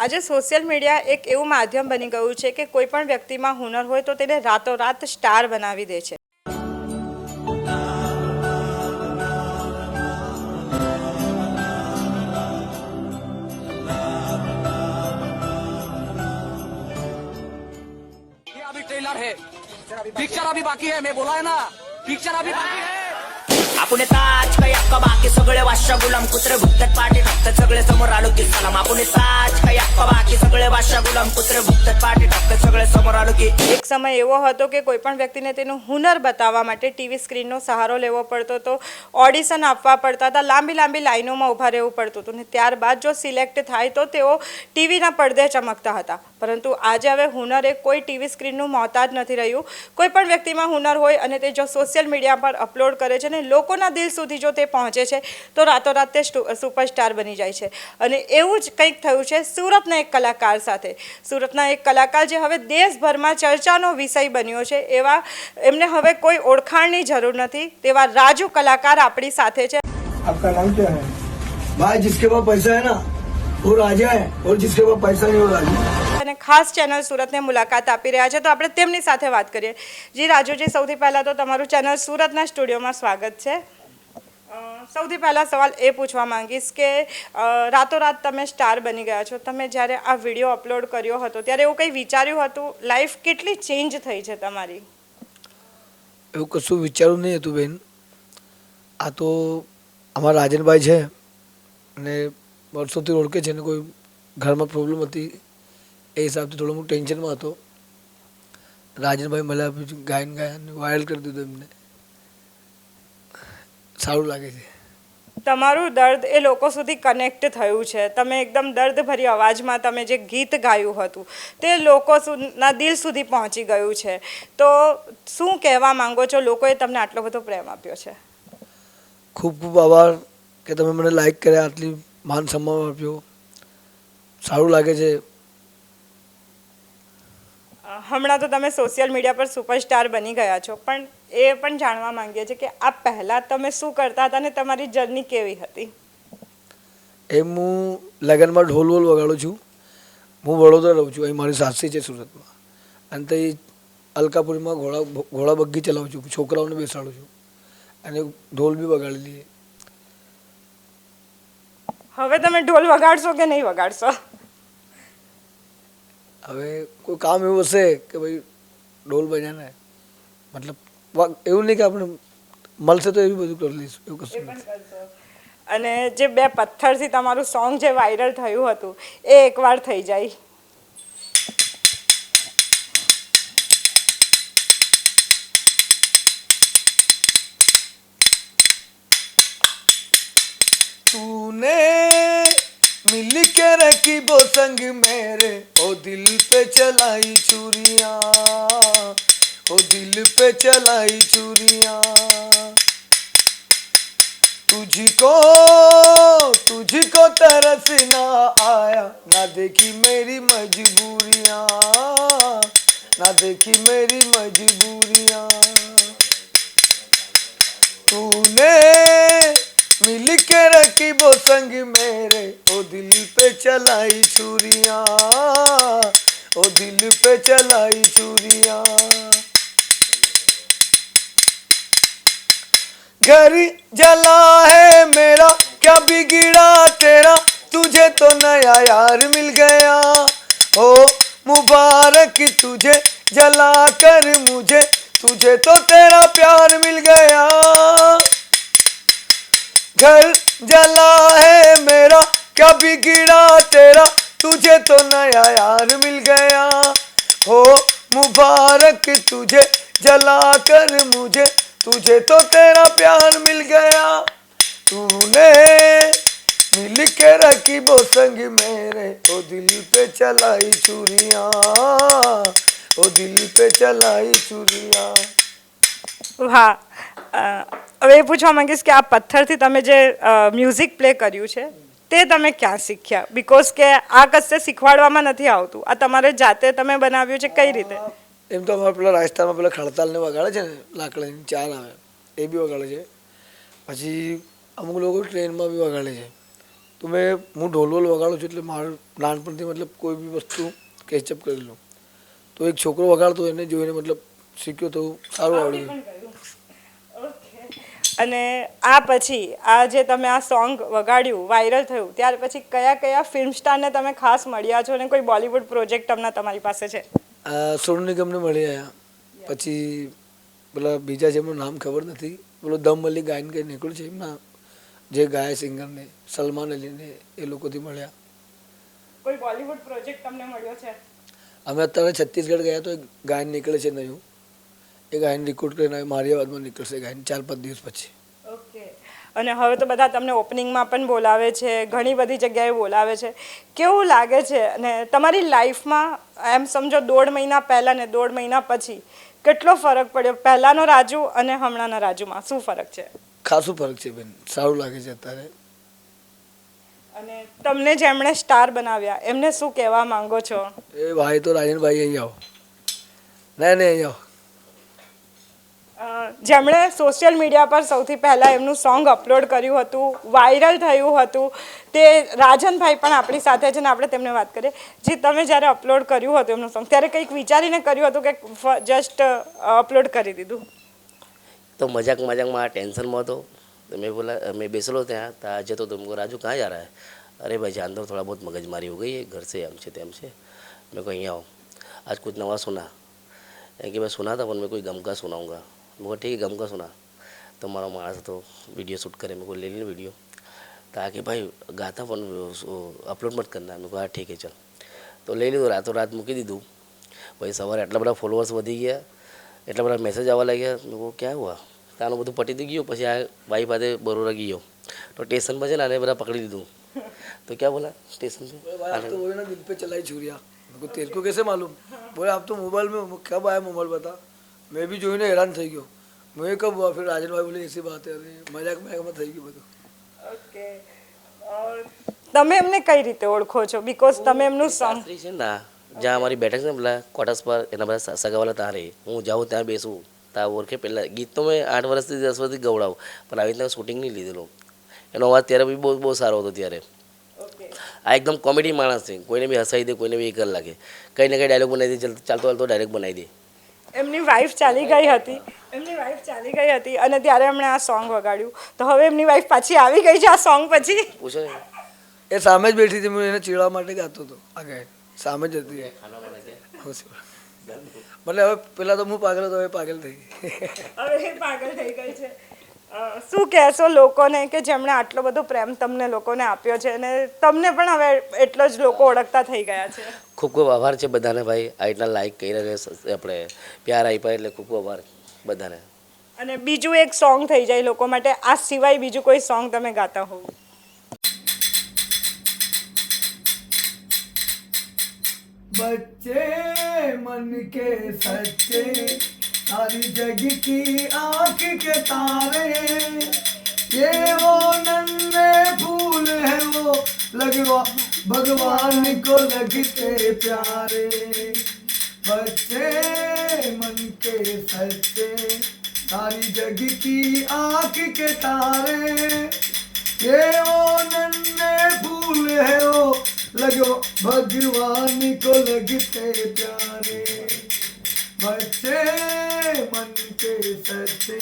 આજે social media એક એવું માધ્યમ બની ગયું છે કે કોઈ પણ વ્યક્તિમાં હુનર હોય તો તેને રાતોરાત સ્ટાર બનાવી દે છે ये अभी ट्रेलर है पिक्चर अभी बाकी है मैं बोला है ना पिक्चर अभी बाकी है आपण ताज काय अक्का बाकी सगळे वाशा गुलाम कुत्रे भुकतात पाठी टाकतात सगळे समोर आलो की सलाम. आपण ताज काय अक्का बाकी सगळे वाशा गुलाम कुत्रे भुकतात पाठी टाकतात सगळे समोर. એક સમય એવો હતો કે કોઈ પણ વ્યક્તિને તેનું હુનર બતાવવા માટે ટીવી સ્ક્રીનનો સહારો લેવો પડતો હતો ઓડિશન આપવા પડતા હતા. લાંબી લાંબી લાઈનોમાં ઊભા રહેવું પડતું હતું ને ત્યારબાદ જો સિલેક્ટ થાય તો તેઓ ટીવીના પડદે ચમકતા હતા. પરંતુ આજે હવે હુનર એ કોઈ ટીવી સ્ક્રીનનું મોહતાજ નથી રહ્યું. કોઈ પણ વ્યક્તિમાં હુનર હોય અને તે જો સોશિયલ મીડિયા પર અપલોડ કરે છે ને લોકોના દિલ સુધી જો તે પહોંચે છે તો રાતોરાત તે સ્ટુ- સુપરસ્ટાર બની જાય છે. અને એવું જ કંઈક થયું છે સુરતના એક કલાકાર સાથે. સુરતના એક કલાકાર જે હવે દેશભરમાં ચર્ચાનો વિષય બન્યો છે એવા એમને હવે કોઈ ઓળખાણની જરૂર નથી તેવા રાજુ કલાકાર આપણી સાથે છે. અને ખાસ ચેનલ સુરતને મુલાકાત આપી રહ્યા છે તો આપણે તેમની સાથે વાત કરીએ. જી રાજુજી સૌથી પહેલાં તો તમારું ચેનલ સુરતના સ્ટુડિયોમાં સ્વાગત છે. સૌથી પહેલાં સવાલ એ પૂછવા માંગીશ કે રાતોરાત તમે સ્ટાર બની ગયા છો. તમે જ્યારે આ વીડિયો અપલોડ કર્યો હતો, ત્યારે એવું કંઈ વિચાર્યું હતું? લાઈફ કેટલી ચેન્જ થઈ છે તમારી? એવું કશું વિચાર્યું નહીં હતું બેન. આ તો અમારા રાજનભાઈ છે અને વર્ષોથી ઓળખે છે ને કોઈ ઘરમાં પ્રોબ્લેમ હતી એ હિસાબથી થોડું હું ટેન્શનમાં હતો. રાજનભાઈ મળ્યા ગાયન ગાયન વાયરલ કરી દીધું એમને. સારું લાગે છે. તમારું દર્દ એ લોકો સુધી કનેક્ટ થયું છે. તમે એકદમ દર્દભરી અવાજમાં તમે જે ગીત ગાયું હતું તે લોકો ના દિલ સુધી પહોંચી ગયું છે. તો શું કહેવા માંગો છો? લોકોએ તમને આટલો બધો પ્રેમ આપ્યો છે. ખૂબ ખૂબ આભાર કે તમે મને લાઈક કર્યા આટલી માન સન્માન આપ્યો. સારું લાગે છે. હમણાં તો તમે સોશિયલ મીડિયા પર સુપરસ્ટાર બની ગયા છો પણ એ પણ જાણવા માંગીએ છીએ કે આ પહેલાં તમે શું કરતા હતા અને તમારી જર્ની કેવી હતી? એમ હું લગ્નમાં ઢોલ વોલ વગાડું છું. હું વડોદરા રહું છું. અહીં મારી સાસરી છે સુરતમાં. અને તે અલકાપુરીમાં ઘોડા ઘોડા બગ્ગી ચલાવું છું. છોકરાઓને બેસાડું છું. અને ઢોલ બી વગાડી લઈએ. હવે તમે ઢોલ વગાડશો કે નહીં વગાડશો? હવે કોઈ કામ એવું હશે કે ભાઈ ઢોલ બજાને મતલબ એવું નહીં કે આપણે મળશે તો એવું બધું કરી લઈશું એવું કશું નથી અને જે બે પથ્થરથી તમારું સોંગ જે વાયરલ થયું હતું એ એકવાર થઈ જાય तूने मिल के रखी वो संग मेरे ओ दिल पे चलाई चूरिया ओ दिल पे चलाई चूरिया तुझको तुझको तरस ना आया। ना देखी मेरी मजबूरियाँ, ना देखी मेरी मजबूरियाँ। तूने मिल के रखी वो संग मेरे। ओ दिल पे चलाई छुरियाँ ओ दिल पे चलाई छुरियाँ घर जला है मेरा, क्या बिगड़ा तेरा? तुझे तो नया यार मिल गया। ओ मुबारक तुझे जला कर मुझे, तुझे तो तेरा प्यार मिल गया। घर जला है मेरा, क्या बिगड़ा तेरा? तुझे तो नया यार मिल गया। हो मुबारक तुझे जला कर मुझे तुझे तो तेरा प्यार मिल गया तूने मिल के रखी वो संग मेरे ओ दिल पे चलाई चूरिया ओ दिल पे चलाई चूरिया વાહ અ, હવે એ પૂછવા માંગીશ કે આ પથ્થરથી તમે જે મ્યુઝિક પ્લે કર્યું છે તે તમે ક્યાં શીખ્યા બિકોઝ કે આ કશે શીખવાડવામાં નથી આવતું આ તમારે જાતે તમે બનાવ્યું છે કઈ રીતે એમ તો અમારે પેલા રાજસ્થાનમાં પેલા ખડતાલને વગાડે છે ને લાકડાની ચાર આવે. એ બી વગાડે છે. પછી અમુક લોકો ટ્રેનમાં બી વગાડે છે. તો મેં હું ઢોલવોલ વગાડું છું એટલે મારું નાનપણથી મતલબ કોઈ બી વસ્તુ કેચઅપ કરી લઉં. તો એક છોકરો વગાડતો એને જોઈને મતલબ શીખ્યો તો સારું આવડ્યું અને આ પછી આ જે તમે આ સોંગ વગાડ્યું વાયરલ થયું ત્યાર પછી કયા કયા ફિલ્મ સ્ટારને તમે ખાસ મળ્યા છો અને કોઈ બોલિવૂડ પ્રોજેક્ટ તમને તમારી પાસે છે? સોનુ નિગમને મળી આવ્યા પછી પેલા બીજા જેમનું નામ ખબર નથી પેલો દમ અલી ગાયન કંઈ નીકળ્યું છે એમના જે ગાય સિંગરને સલમાન અલીને એ લોકોથી મળ્યા. કોઈ બોલિવૂડ પ્રોજેક્ટ તમને મળ્યો છે? અમે અત્યારે છત્તીસગઢ ગયા તો એક ગાયન નીકળે છે નયું. એ ગાયન રિકોર્ડ કરીને મારી અવાજમાં નીકળશે ગાયન ચાર પાંચ દિવસ પછી. અને હવે તો બધા તમને ઓપનિંગમાં પણ બોલાવે છે ઘણી બધી જગ્યાએ બોલાવે છે. કેવું લાગે છે અને તમારી લાઈફમાં એમ સમજો દોઢ મહિના પહેલાં ને દોઢ મહિના પછી કેટલો ફરક પડ્યો? પહેલાંનો રાજુ અને હમણાંના રાજુમાં શું ફરક છે? ખાસું ફરક છે બેન સારું લાગે છે અત્યારે. અને તમને જેમણે સ્ટાર બનાવ્યા એમને શું કહેવા માંગો છો? એ ભાઈ તો રાજનભાઈ અહીં આવો. નહીં નહીં અહીં આવો. જેમણે સોશિયલ મીડિયા પર સૌથી પહેલાં એમનું સોંગ અપલોડ કર્યું હતું વાયરલ થયું હતું, તે રાજનભાઈ પણ આપણી સાથે છે ને આપણે તેમને વાત કરીએ. જે તમે જ્યારે અપલોડ કર્યું હતું એમનું સોંગ ત્યારે કંઈક વિચારીને કર્યું હતું કે જસ્ટ અપલોડ કરી દીધું? તો મજાક મજાકમાં ટેન્શનમાં હતો. તો મેં બોલા, મેં બેસલો ત્યાં, તો આજે તો તુમકો રાજુ કાં જા રહા અરે ભાઈ, જાન દો થોડા બહુ મગજમારી હો ગઈ ઘર સે આમ છે, તેમ છે. મેં કહું અહીંયા આવો. આજ કુછ નવા સુના. કે, મેં સુના था પણ મેં કોઈ ગમકા સુનાઉંગા. मैं कहा, ठीक है गम का सुना तो मारा माणस तो वीडियो शूट करे मेरे को ले ली वीडियो ताकि भाई गाता પણ અપલોડ મત કરના મેં કહ્યું હા ઠીક છે ચાલ તો લઈ લીધું રાતો રાત મૂકી દીધું પછી સવારે આટલા બધા ફોલોઅર્સ વધી ગયા એટલા બધા મેસેજ આવવા લાગ્યા મેં કહું ક્યાં હુઆ તાનું બધું પટી તો ગયું પછી આ ભાઈ પાસે બરોડા ગયો તો સ્ટેશન પર છે ને આને બધા પકડી દીધું તો ક્યાં બોલા સ્ટેશન पे भाई आप तो वही ना दिल पे चलाई छुरिया मेरे को तेरे को कैसे मालूम बोले आप तो मोबाइल में हो, कब મેં બી જોઈને હેરાન થઈ ગયો. મેં કહું ફિર રાજનભાઈ બોલી એસી વાત મજાક મજાકમાં થઈ ગયું બધું. તમે એમને કઈ રીતે ઓળખો છો? બીકોઝ તમે એમનું શાસ્ત્રી છે ના જ્યાં અમારી બેઠક છે ને પેલા કોટસ પર એના બધા સગાવાલા ત્યાં રહે હું જાઉં ત્યાં બેસું. ત્યાં ઓળખે પહેલાં ગીત તો મેં આઠ વર્ષથી દસ વર્ષથી ગવડાવું. પણ આવી રીતના શૂટિંગ નહીં લીધેલું. એનો અવાજ ત્યારે બી બહુ બહુ સારો હતો ત્યારે. આ એકદમ કોમેડી માણસ છે. કોઈને બી હસાવી દે કોઈને બી એ લાગે. કંઈ ને કંઈ ડાયલોગ બનાવી દે ચાલતો ચાલતો ડાયરેક્ટ બનાવી દે. એમની વાઈફ ચાલી ગઈ હતી. એમની વાઈફ ચાલી ગઈ હતી અને ત્યારે એમણે આ સોંગ વગાડ્યું. તો હવે એમની વાઈફ પાછી આવી ગઈ છે આ સોંગ પછી? પૂછો એ સામે જ બેઠી હતી હું એને ચીડવા માટે ગાતો હતો. આ ગાય સામે જ હતી. મતલબ હવે પેલા તો હું પાગલ હતો હવે પાગલ થઈ ગઈ. હવે એ પાગલ થઈ ગઈ છે. શું કહેશો લોકોને કે જેમણે આટલો બધો પ્રેમ તમને લોકોને આપ્યો છે અને તમને પણ હવે એટલો જ લોકો ઓળખતા થઈ ગયા છે ખૂબ ખૂબ આભાર છે બધાને ભાઈ આ રીતના લાઈક કરીને સ- આપણે પ્યાર આપ્યા એટલે ખૂબ ખૂબ આભાર બધાને અને બીજું એક સોંગ થઈ જાય લોકો માટે આ સિવાય બીજું કોઈ સોંગ તમે ગાતા હોવ बच्चे मन के सच्चे सारी जग की आँख के तारे। ये वो नन्हे फूल है वो, लगवा, भगवान को लगते प्यारे। बच्चे मन के सच्चे सारी जग की आँख के तारे। ये वो नन्हे फूल है वो लगो भगवान को लगते प्यारे। बच्चे मन के सच्चे